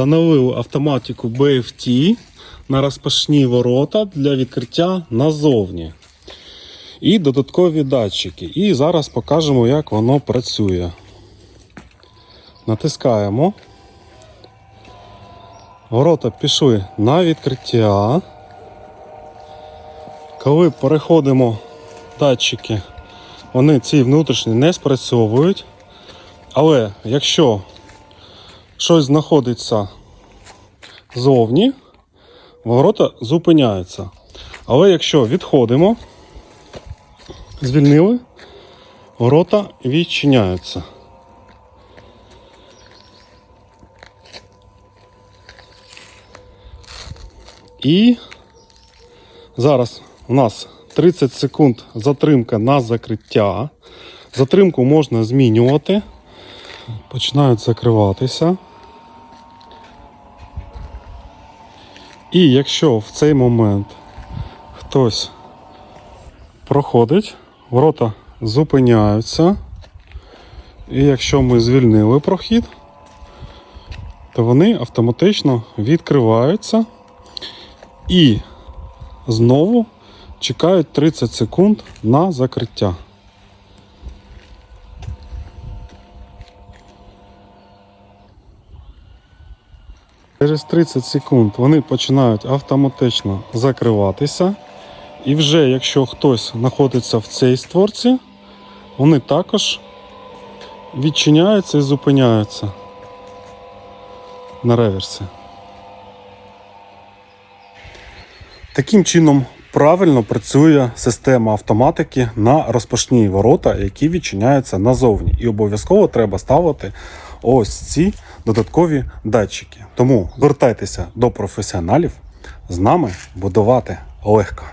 Встановив автоматику BFT на розпашні ворота для відкриття назовні. І додаткові датчики. І зараз покажемо, як воно працює. Натискаємо. Ворота пішли на відкриття. Коли переходимо датчики, вони ці внутрішні не спрацьовують. Але якщо щось знаходиться зовні, ворота зупиняються. Але якщо відходимо, звільнили, ворота відчиняються. І зараз у нас 30 секунд затримка на закриття. Затримку можна змінювати. Починають закриватися. І якщо в цей момент хтось проходить, ворота зупиняються. І якщо ми звільнили прохід, то вони автоматично відкриваються і знову чекають 30 секунд на закриття. Через 30 секунд вони починають автоматично закриватися. І вже якщо хтось знаходиться в цій створці, вони також відчиняються і зупиняються на реверсі. Таким чином правильно працює система автоматики на розпашні ворота, які відчиняються назовні. І обов'язково треба ставити ось ці додаткові датчики. Тому звертайтеся до професіоналів, з нами будувати легко.